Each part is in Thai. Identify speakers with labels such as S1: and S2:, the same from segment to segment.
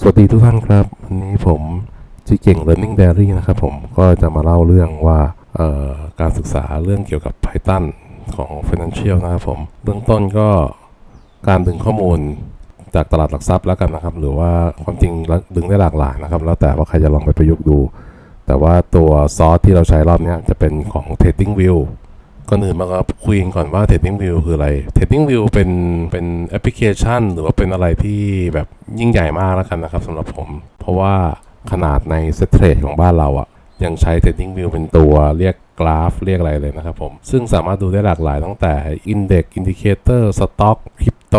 S1: สวัสดีทุกท่านครับ วันนี้ผมจิเก่ง Learning Diary นะครับผมก็จะมาเล่าเรื่องว่าการศึกษาเรื่องเกี่ยวกับ Python ของ Financial นะครับผมเบื้องต้นก็การดึงข้อมูลจากตลาดหลักทรัพย์แล้วกันนะครับ หรือว่าความจริงดึงได้หลากหลายนะครับ แล้วแต่ว่าใครจะลองไปประยุกต์ดู แต่ว่าตัวซอสที่เราใช้รอบนี้จะเป็นของ Trading View ก่อนอื่นมาครับคุยกันก่อนว่า Trading View คืออะไร Trading View เป็นเป็นแอปพลิเคชัน หรือว่าเป็นอะไรที่แบบยิ่งใหญ่มากแล้วกันนะครับสำหรับผม เพราะว่าขนาดในเซตเทรดของบ้านเราอะ่ะยังใช้ Trading View เป็นตัวเรียกกราฟเรียกอะไรเลยนะครับผม ซึ่งสามารถดูได้หลากหลายตั้งแต่ Index Indicator Stock Crypto โต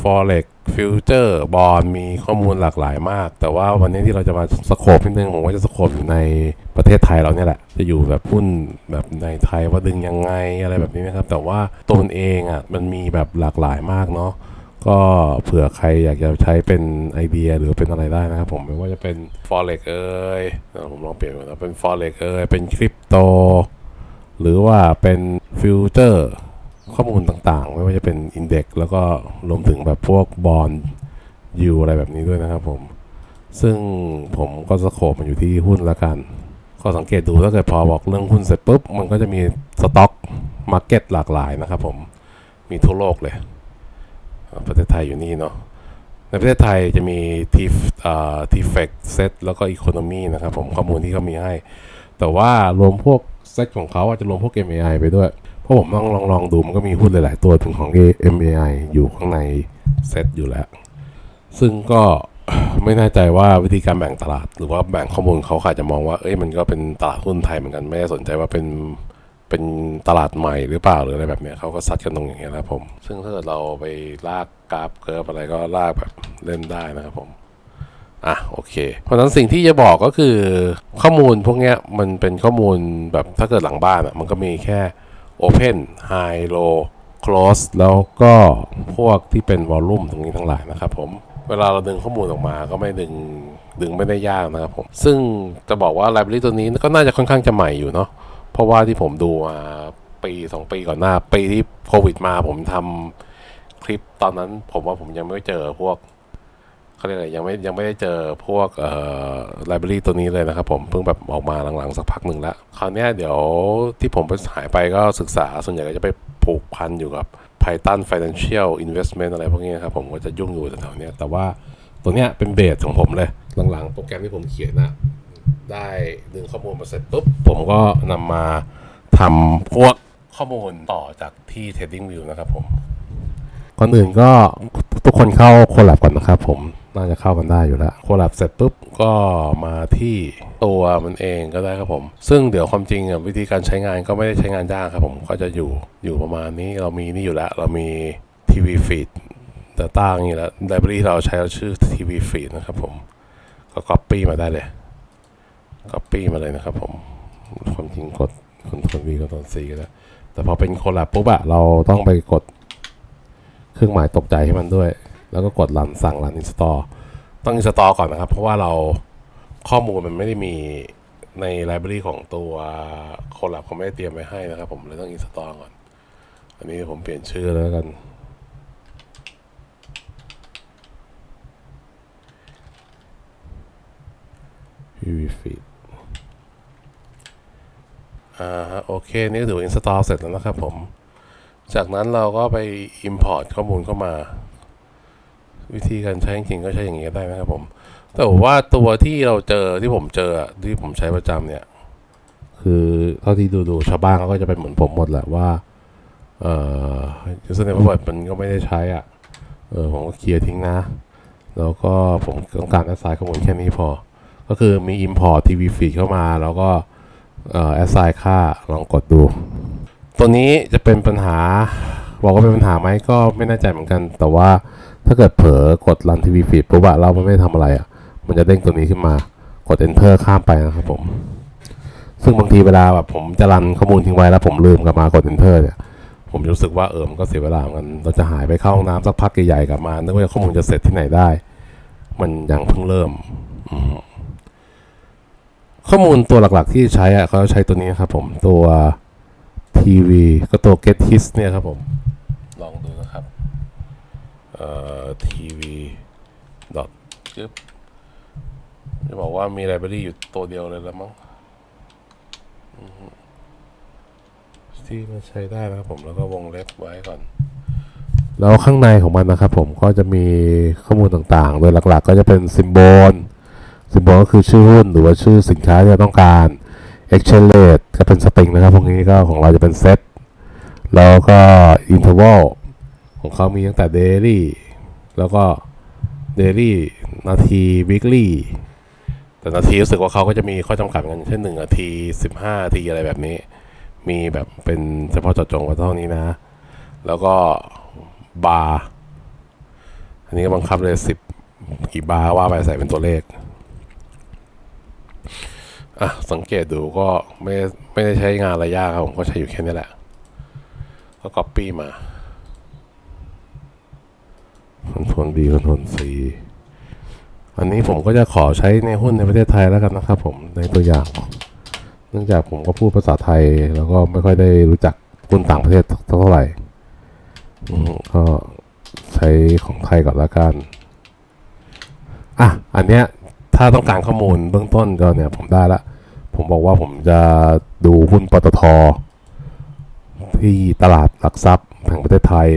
S1: Forex Future Bond มีข้อมูลหลากหลายมาก แต่ว่าวันนี้ที่เราจะมาสโคปนิดนึงผมว่าจะสโคปอยู่ในประเทศไทยเราเนี่ยแหละ จะอยู่แบบหุ้นแบบในไทยว่าดึงยังไงอะไรแบบนี้นะครับ แต่ว่าตัวมันเองอะมันมีแบบหลากหลายมากเนาะก็เผื่อใครอยากจะใช้เป็นไอเดียหรือเป็นอะไรได้นะครับผมไม่ว่าจะเป็น forex เอ้ยผมลองเปลี่ยนก่อนนะเป็น forex เอ้ยเป็นคริปโตหรือว่าเป็นฟิวเจอร์ ข้อมูลต่างๆ ไม่ว่าจะเป็นอินเด็กแล้วก็รวมถึงแบบพวกบอลยูอะไรแบบนี้ด้วยนะครับผม ซึ่งผมก็สโคปมันอยู่ที่หุ้นละกัน ก็สังเกตดูถ้าเกิดพอบอกเรื่องหุ้นเสร็จปุ๊บ มันก็จะมีสต็อกมาร์เก็ตหลากหลายนะครับผม มีทั่วโลกเลย ประเทศไทยอยู่นี่เนาะ ในประเทศไทยจะมีทีอ่าทีเฟกเซตแล้วก็อีโคโนมีนะครับผมข้อมูลที่เขามีให้ แต่ว่ารวมพวกเซตของเขาอาจจะรวมพวก MAI ไปด้วย เพราะผมลองลองลองดูมันก็มีหุ้นหลาย ๆ ตัวถึงของ MAI อยู่ข้างในเซตอยู่แล้ว ซึ่งก็ไม่แน่ใจว่าวิธีการแบ่งตลาด หรือว่าแบ่งข้อมูลเขาอาจจะมองว่าเอ้ยมันก็เป็นตลาดหุ้นไทยเหมือนกันไม่ได้สนใจว่าเป็นเป็นตลาดใหม่หรือเปล่าหรืออะไรแบบเนี้ยเขาก็ซัดกันตรงอย่างเงี้ยนะครับผม ซึ่งถ้าเกิดเราไปลากกราฟเกิร์ฟอะไรก็ลากแบบเล่นได้นะครับผมอะโอเค เพราะฉะนั้นสิ่งที่จะบอกก็คือข้อมูลพวกเนี้ยมันเป็นข้อมูลแบบถ้าเกิดหลังบ้านอะมันก็มีแค่ Open High Low Close แล้วก็พวกที่เป็นวอลลุ่มตรงนี้ทั้งหลายนะครับผมเวลาเราดึงข้อมูลออกมาก็ไม่ดึงดึงไม่ได้ยากนะครับผม ซึ่งจะบอกว่า library ตัวนี้ก็น่าจะค่อนข้างจะใหม่อยู่เนาะเพราะว่าที่ผมดูมาปีสองปีก่อนหน้า ปีที่โควิดมาผมทำคลิปตอนนั้นผมว่าผมยังไม่เจอพวก เขาเรียกอะไรยังไม่ยังไม่ได้เจอพวกเอ่อไลบรารีตัวนี้เลยนะครับผมเพิ่งแบบออกมาหลังๆสักพักหนึ่งแล้วคราวนี้เดี๋ยวที่ผมไปหายไปก็ศึกษาส่วนใหญ่ก็จะไปผูกพันอยู่กับ Python Financial Investment อะไรพวกนี้ครับผมก็จะยุ่งอยู่แถวๆนี้แต่ว่าตัวเนี้ยเป็นเบสของผมเลย หลังๆ โปรแกรมที่ผมเขียนนะได้ดึงข้อมูลมาเสร็จปุ๊บ ผมก็นำมาทำพวกข้อมูลต่อจากที่ Trading View นะครับผมก่อนอื่นก็ทุกคนเข้าโค l ล b ก่อนนะครับผม น่าจะเข้ากันได้อยู่แล้วโค l ล b เสร็จปุ๊บก็มาที่ตัวมันเองก็ได้ครับผม ซึ่งเดี๋ยวความจริงอะวิธีการใช้งานก็ไม่ได้ใช้งานยากครับผมก็จะอยู่อยู่ประมาณนี้เรามีนี่อยู่แล้ว เรามีทีวีฟีด Data อย่างนี้แล้วไลบรารีเราใช้ชื่อทีวีฟีดนะครับผมก็ Copy มาได้เลย Copy มาเลยนะครับผมความจริงกด Ctrl V Ctrl C ก็ได้แต่พอเป็นโคล a b ปุ๊บอะเราต้องไปกด เครื่องหมายตกใจให้มันด้วย แล้วก็กดรันสั่งรัน install ต้อง install ก่อนนะครับ เพราะว่าเราข้อมูลมันไม่ได้มีในไลบรารีของตัวโคล a b เขาไม่ได้เตรียมไว้ให้นะครับ ผมเลยต้อง install ก่อน อันนี้ผมเปลี่ยนชื่อแล้วกัน PV feed อ่าโอเค นี่ก็ถือว่า install เสร็จแล้วนะครับผม จากนั้นเราก็ไป import ข้อมูลเข้ามา วิธีการใช้จริงก็ใช้อย่างนี้ก็ได้นะครับผม แต่ว่าตัวที่เราเจอที่ผมเจอที่ผมใช้ประจำเนี่ย คือเท่าที่ดูๆชาวบ้านเขาก็จะเป็นเหมือนผมหมดแหละว่า เอ่อ username password มันก็ไม่ได้ใช้อะ เออผมก็เคลียร์ทิ้งนะ แล้วก็ผมต้องการ assign ข้อมูลแค่นี้พอ ก็คือมี import TV feed เข้ามา แล้วก็เอ่อ assign ค่าลองกดดู ตัวนี้จะเป็นปัญหาบอกว่าเป็นปัญหาไหมก็ไม่แน่ใจเหมือนกัน แต่ว่า ถ้าเกิดเผลอกด run TV feed ปุ๊บอะเราไม่ได้ทำอะไรอะมันจะเด้งตัวนี้ขึ้นมากด enter ข้ามไปนะครับผม ซึ่งบางทีเวลาแบบผมจะรันข้อมูลทิ้งไว้แล้วผมลืมกลับมากด enter เนี่ย ผมรู้สึกว่าเออมันก็เสียเวลาเหมือนกันเราจะหายไปเข้าห้องน้ำสักพักใหญ่ๆกลับมานึกว่าข้อมูลจะเสร็จที่ไหนได้ มันยังเพิ่งเริ่มข้อมูลตัวหลักๆที่ใช้อะเขาใช้ตัวนี้ครับผมตัวทีวีก็ตัว get his เนี่ยครับผม ลองดู นะครับเอ่อทีวี dot จึ๊บจะบอกว่ามีไลบรารีอยู่ตัวเดียวเลยแล้วมั้งอือฮึที่มันใช้ได้นะครับผมแล้วก็วงเล็บไว้ก่อน แล้วข้างในของมันนะครับผมก็จะมีข้อมูลต่างๆ โดยหลักๆ ก็จะเป็นซิมโบลซิมโบลก็คือชื่อหุ้นหรือว่าชื่อสินค้าที่เราต้องการ exchange rate ก็เป็นสตริงนะครับ พวกนี้ก็ของเราจะเป็นเซตแล้วก็ interval ของเขามีตั้งแต่ daily แล้วก็ daily นาที weekly แต่นาทีรู้สึกว่าเขาก็จะมีข้อจำกัดกันเช่นหนึ่งนาทีสิบห้านาทีอะไรแบบนี้ มีแบบเป็นเฉพาะเจาะจงไว้เท่านี้นะ แล้วก็บาร์อันนี้ก็บังคับเลยสิบกี่บาร์ว่าไปใส่เป็นตัวเลขอะสังเกตดูก็ไม่ได้ไม่ได้ใช้งานอะไรยากครับผมก็ใช้อยู่แค่นี้แหละ ก็ copy มา คอนโทรล B คอนโทรล C อันนี้ผมก็จะขอใช้ในหุ้นในประเทศไทยแล้วกันนะครับ ผมในตัวอย่าง เนื่องจากผมก็พูดภาษาไทย แล้วก็ไม่ค่อยได้รู้จักหุ้นต่างประเทศเท่าไหร่ก็ใช้ของไทยก่อนละกันอะอันเนี้ยถ้าต้องการข้อมูลเบื้องต้นก็เนี่ยผมได้ละ ผมบอกว่าผมจะดูหุ้นปตทที่ตลาดหลักทรัพย์แห่งประเทศไทย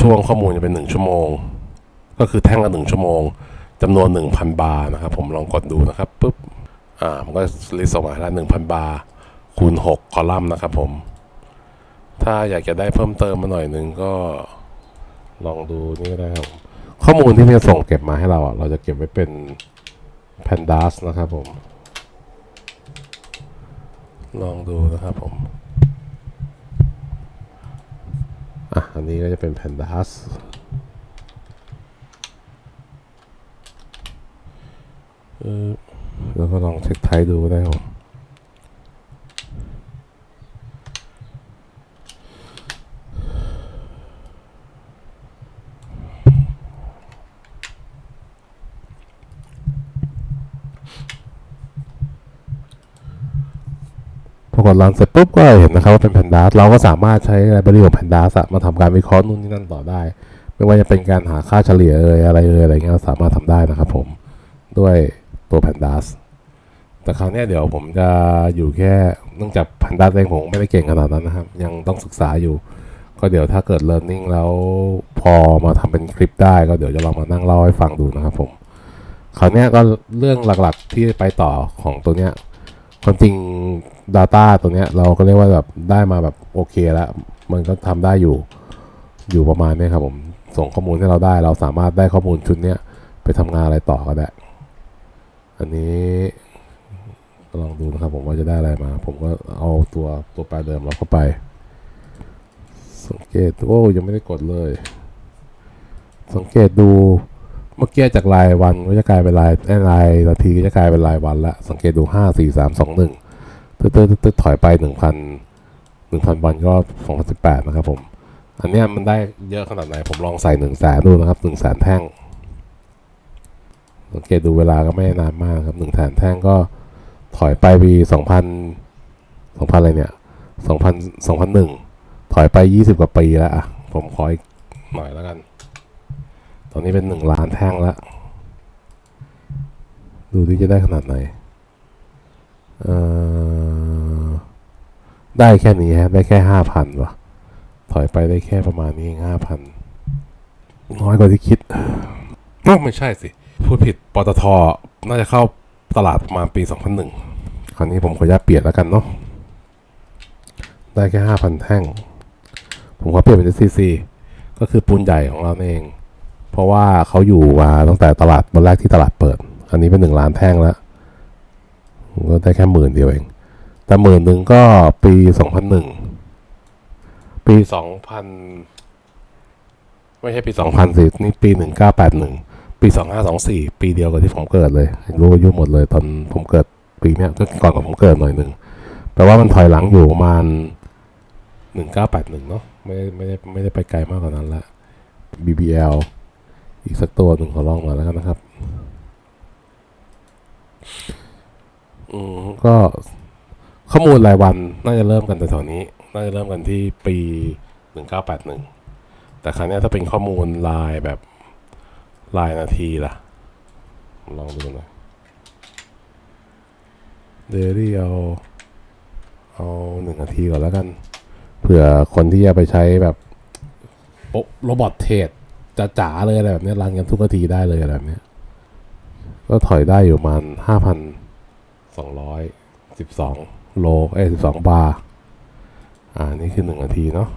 S1: ช่วงข้อมูลจะเป็นหนึ่งชั่วโมง ก็คือแท่งละหนึ่งชั่วโมงจำนวนหนึ่งพันบาร์นะครับ ผมลองกดดูนะครับปุ๊บอ่ามันก็ลิสต์ออกมาแล้วหนึ่งพันบาร์คูณหกคอลัมน์นะครับผม ถ้าอยากจะได้เพิ่มเติมมาหน่อยหนึ่งก็ลองดูนี่ก็ได้ครับ ข้อมูลที่มันจะส่งเก็บมาให้เราเราจะเก็บไว้เป็น pandas นะครับผม ลองดูนะครับผม อะ อันนี้ก็จะเป็น pandas เออแล้วก็ลองเช็คไทยดูได้ครับ พอกดรันเสร็จปุ๊บก็เห็นนะครับว่าเป็น pandas เราก็สามารถใช้ไลบรารีของ pandas มาทำการวิเคราะห์นู่นนี่นั่นต่อได้ ไม่ว่าจะเป็นการหาค่าเฉลี่ยเอ่ยอะไรเอ่ยอะไรเงี้ยสามารถทำได้นะครับผมด้วยตัว pandas แต่คราวนี้เดี๋ยวผมจะอยู่แค่เนื่องจาก pandas เองผมไม่ได้เก่งขนาดนั้นนะครับ ยังต้องศึกษาอยู่ ก็เดี๋ยวถ้าเกิด learning แล้วพอมาทำเป็นคลิปได้ ก็เดี๋ยวจะลองมานั่งเล่าให้ฟังดูนะครับผม คราวนี้ก็เรื่องหลักๆที่ไปต่อของตัวเนี้ย ความจริง Data ตัวเนี้ยเราก็เรียกว่าแบบได้มาแบบโอเคแล้ว มันก็ทำได้อยู่อยู่ประมาณนี้ครับผมส่งข้อมูลให้เราได้ เราสามารถได้ข้อมูลชุดเนี้ยไปทำงานอะไรต่อก็ได้ อันนี้ลองดูนะครับผมว่าจะได้อะไรมา ผมก็เอาตัวตัวแปรเดิมเราเข้าไป สังเกตโอ้ยังไม่ได้กดเลย สังเกตดู เมื่อกี้จากรายวันก็จะกลายเป็นรายรายนาทีก็จะกลายเป็นรายวันละ สังเกตดูห้าสี่สามสองหนึ่งตึ๊ดตึ๊ดตึ๊ดถอยไปหนึ่งพันหนึ่งพันวันก็สองพันสิบแปดนะครับผม อันนี้มันได้เยอะขนาดไหน ผมลองใส่หนึ่งแสนดูนะครับหนึ่งแสนแท่ง สังเกตดูเวลาก็ไม่นานมากครับหนึ่งแสนแท่งก็ถอยไปปีสองพันสองพันอะไรเนี่ยสองพันสองพันหนึ่งถอยไปยี่สิบกว่าปีแล้วอะ ผมขออีกหน่อยแล้วกัน ตอนนี้เป็นหนึ่งล้านแท่งแล้ว ดูที่จะได้ขนาดไหนเอ่อได้แค่นี้ฮะ ได้แค่ห้าพันวะถอยไปได้แค่ประมาณนี้ห้าพันน้อยกว่าที่คิดอ้าวไม่ใช่สิ พูดผิด ปตท น่าจะเข้าตลาดประมาณปี 2001 คราวนี้ผมขออนุญาตเปลี่ยนแล้วกันเนาะ ได้แค่ห้าพันแท่ง ผมขอเปลี่ยนเป็น SCC ก็คือปูนใหญ่ของเราเอง เพราะว่าเขาอยู่มาตั้งแต่ตลาดวันแรกที่ตลาดเปิด อันนี้เป็นหนึ่งล้านแท่งแล้วก็ได้แค่หมื่นเดียวเอง แต่หมื่นหนึ่งก็ปีสองพันหนึ่งปีสองพันไม่ใช่ปีสองพันสินี่ปีหนึ่งเก้าแปดหนึ่งปีสองห้าสองสี่ปีเดียวกับที่ผมเกิดเลย รู้อายุหมดเลย ตอนผมเกิดปีเนี้ยก็ก่อนกับผมเกิดหน่อยหนึ่งแปลว่ามันถอยหลังอยู่ประมาณหนึ่งเก้าแปดหนึ่งเนาะไม่ได้ไม่ได้ไม่ได้ไปไกลมากกว่านั้นละ BBL อีกสักตัวหนึ่งขอลองมาแล้วกันนะครับ อืมก็ข้อมูลรายวันน่าจะเริ่มกันแต่แถวนี้ น่าจะเริ่มกันที่ปีหนึ่งเก้าแปดหนึ่งแต่ครั้งนี้ยถ้าเป็นข้อมูลรายแบบรายนาทีล่ะ ลองดูหน่อยเดลี่เอาเอาหนึ่งนาทีก่อนแล้วกัน เผื่อคนที่จะไปใช้แบบโอะโรบอทเทรด จ๋าๆเลยอะไรแบบเนี้ยรันกันทุกนาทีได้เลยอะไรแบบเนี้ยก็ถอยได้อยู่ประมาณห้าพันสองร้อยสิบสองโลเอ้สิบสองบาร์อ่านี่คือหนึ่งนาทีเนาะ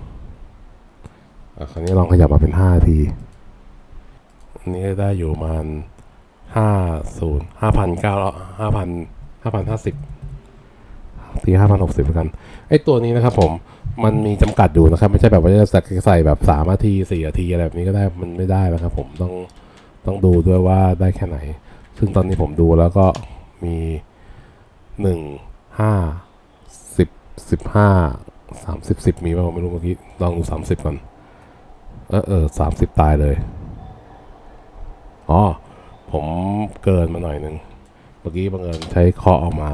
S1: อะคราวนี้ลองขยับมาเป็นห้านาทีอันนี้ได้อยู่ประมาณห้าศูนย์ห้าพันเก้าห้าพันห้าพันห้าสิบ ตีห้าพันหกสิบกันไอตัวนี้นะครับผมมันมีจำกัดอยู่นะครับ ไม่ใช่แบบว่าจะใส่แบบสามนาทีสี่นาทีอะไรแบบนี้ก็ได้มันไม่ได้นะครับ ผมต้องต้องดูด้วยว่าได้แค่ไหน ซึ่งตอนนี้ผมดูแล้วก็มีหนึ่งห้าสิบสิบห้าสามสิบสิบมีป่าวไม่รู้เมื่อกี้ลองดูสามสิบก่อนเออเออสามสิบตายเลยอ๋อผมเกินมาหน่อยหนึ่งเมื่อกี้บังเอิญใช้เคาะออกมา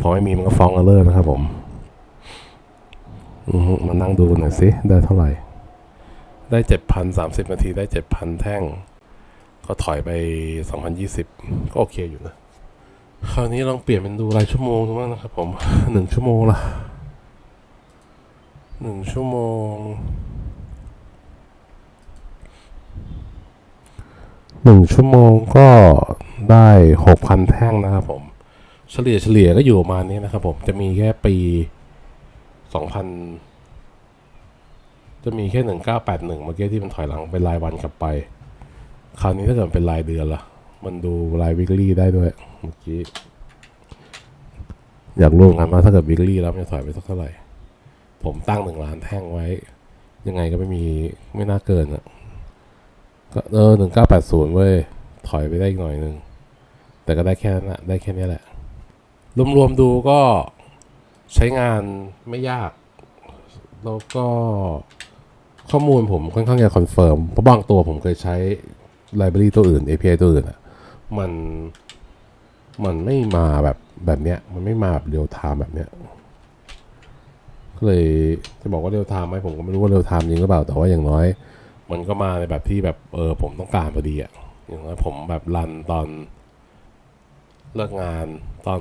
S1: พอไม่มีมันก็ฟ้องกันเลยนะครับผมมานั่งดูหน่อยสิ ได้เท่าไหร่ ได้เจ็ดพันสามสิบนาทีได้เจ็ดพันแท่ง ก็ถอยไปสองพันยี่สิบก็โอเคอยู่นะ คราวนี้ลองเปลี่ยนเป็นดูรายชั่วโมงดูบ้างนะครับผมหนึ่งชั่วโมงละหนึ่งชั่วโมงหนึ่งชั่วโมงก็ได้หกพันแท่งนะครับผม เฉลี่ยเฉลี่ยก็อยู่ประมาณนี้นะครับผมจะมีแค่ปีสองพันจะมีแค่หนึ่งเก้าแปดหนึ่งเมื่อกี้ที่มันถอยหลังเป็นรายวันกลับไป คราวนี้ถ้าเกิดเป็นรายเดือนล่ะ มันดูรายวิกฤตได้ด้วยเมื่อกี้ อยากรู้นกันว่าถ้าเกิดวิกฤตแล้วมันจะถอยไปสักเท่าไหร่ ผมตั้งหนึ่งล้านแท่งไว้ ยังไงก็ไม่มีไม่น่าเกินอะก็เออหนึ่งเก้าแปดศูนย์เว้ย ถอยไปได้อีกหน่อยหนึ่ง แต่ก็ได้แค่นั้นนะได้แค่นี้แหละ รวมๆดูก็ใช้งานไม่ยาก แล้วก็ข้อมูลผมค่อนข้างจะคอนเฟิร์มเพราะบางตัวผมเคยใช้ไลบรารีตัวอื่น API ตัวอื่นอะมันมันไม่มาแบบแบบเนี้ย มันไม่มาแบบเรียลไทม์แบบเนี้ยก็เลยจะบอกว่าเรียลไทม์ไหมผมก็ไม่รู้ว่าเรียลไทม์จริงหรือเปล่าแต่ว่าอย่างน้อย มันก็มาในแบบที่แบบเออผมต้องการพอดีอะอย่างน้อยผมแบบรันตอน เลิกงานตอน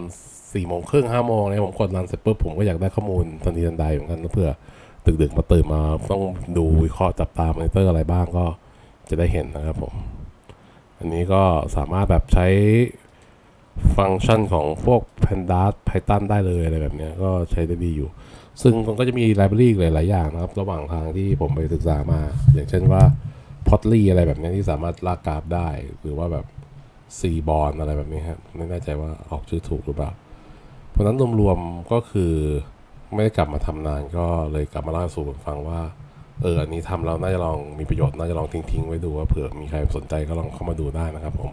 S1: สี่โมงครึ่งห้าโมงเนี่ยผมกดรันเสร็จปุ๊บผมก็อยากได้ข้อมูลทันทีทันใดเหมือนกันเพื่อดึกๆมาตื่นมาต้องดูวิเคราะห์จับตามอนิเตอร์อะไรบ้างก็จะได้เห็นนะครับผม อันนี้ก็สามารถแบบใช้ฟังก์ชันของพวก Pandas Python ได้เลยอะไรแบบนี้ก็ใช้ได้ดีอยู่ ซึ่งมันก็จะมีไลบรารีหลาย ๆ อย่างนะครับ ระหว่างทางที่ผมไปศึกษามา อย่างเช่นว่า p o t l y อะไรแบบนี้ที่สามารถลากกราฟได้หรือว่าแบบ C บอลอะไรแบบนี้ครับไม่แน่ใจว่าออกชื่อถูกหรือเปล่าเพราะนั้นรวมๆก็คือไม่ได้กลับมาทำนานก็เลยกลับมาเล่าสู่กันฟังว่าเอออันนี้ทำแล้วน่าจะลองมีประโยชน์น่าจะลองทิ้งๆไว้ดูว่าเผื่อมีใครสนใจก็ลองเข้ามาดูได้นะครับผม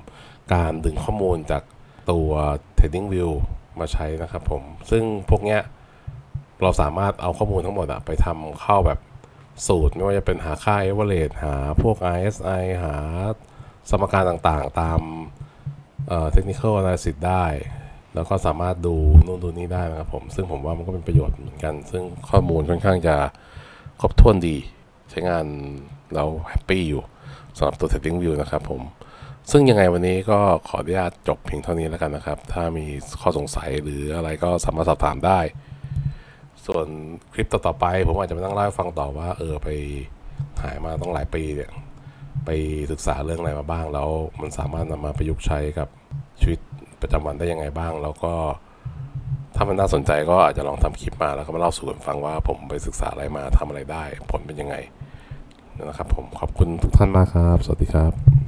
S1: การดึงข้อมูลจากตัว Trading View มาใช้นะครับผมซึ่งพวกเนี้ยเราสามารถเอาข้อมูลทั้งหมดอะไปทำเข้าแบบสูตร ไม่ว่าจะเป็นหาค่า average หาพวก RSI หา สมการต่างๆ ตามเอ่อ technical analysis ได้ แล้วก็สามารถดูนู่นดูนี่ได้นะครับผม ซึ่งผมว่ามันก็เป็นประโยชน์เหมือนกัน ซึ่งข้อมูลค่อนข้างจะครบถ้วนดี ใช้งานเราแฮปปี้อยู่สำหรับตัว Trading View นะครับผม ซึ่งยังไงวันนี้ก็ขออนุญาตจบเพียงเท่านี้แล้วกันนะครับ ถ้ามีข้อสงสัยหรืออะไรก็สามารถสอบถามได้ ส่วนคลิปต่อๆไป ผมอาจจะมานั่งเล่าให้ฟังต่อว่า เออไปหายมาต้องหลายปีเนี่ย ไปศึกษาเรื่องอะไรมาบ้าง แล้วมันสามารถนำมาประยุกต์ใช้กับชีวิตประจำวันได้ยังไงบ้าง แล้วก็ถ้ามันน่าสนใจก็อาจจะลองทำคลิปมาแล้วก็มาเล่าสู่กันฟังว่าผมไปศึกษาอะไรมาทำอะไรได้ ผลเป็นยังไงนะครับผมขอบคุณทุกท่านมากครับ สวัสดีครับ